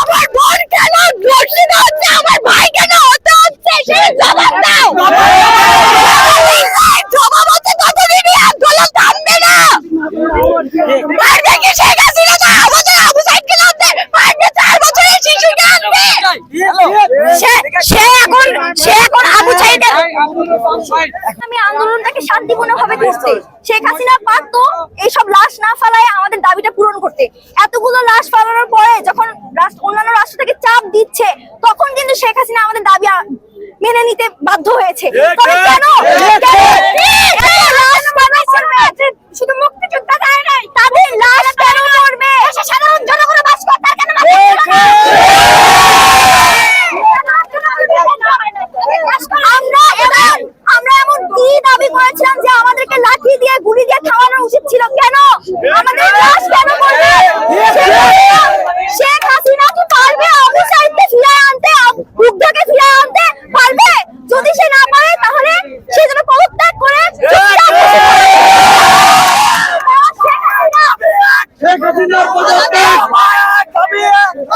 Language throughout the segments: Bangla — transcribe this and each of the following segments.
আমার বোন কেন ধর্ষিত হচ্ছে, আমার ভাই কেন হতে হচ্ছে, সেই জবাব দাও। জবাব হচ্ছে ততদিনই আন্দোলন থামবে না। পারবে কি শেখ হাসিনা? তো আমাদের আবু সাইকেল আনতে পারবে চার বছরের শিশুকে আনতে সে এখন সে এখন আবু সাইকেল আমি আন্দোলনটাকে শান্তিপূর্ণ ভাবে করছি। শেখ হাসিনা পারতো, এইসব লাশ না ফালায় আমাদের দাবিটা পূরণ করতে। এতগুলো লাশ ফালানোর পরে যখন অন্যান্য রাষ্ট্র থেকে চাপ দিচ্ছে তখন কিন্তু শেখ হাসিনা আমাদের দাবি মেনে নিতে বাধ্য হয়েছে। কেন?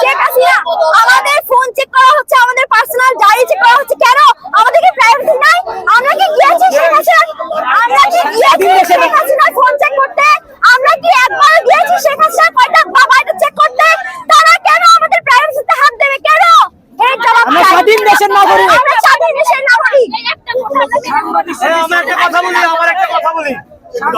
শেখ হাসিনা আমাদের ফোন চেক করা হচ্ছে আমাদের পার্সোনাল ডায়েরি চেক করা হচ্ছে। কেন? আমাদের কি প্রাইভেসি নাই? আমরা কি গিয়েছি শেখ আমরা কি গিয়েছি শেখ ফোন চেক করতে? আমরা কি একবার গিয়েছি শেখ কয়টা বাবা এটা চেক করতে? তারা কেন আমাদের প্রাইভেসিতে হাত দেবে? কেন? এর জবাব আমরা স্বাধীন দেশের নাগরিক। আমরা স্বাধীন দেশের নাগরিক। হ্যাঁ, আমরা একটা কথা বলি আমার একটা কথা বলি।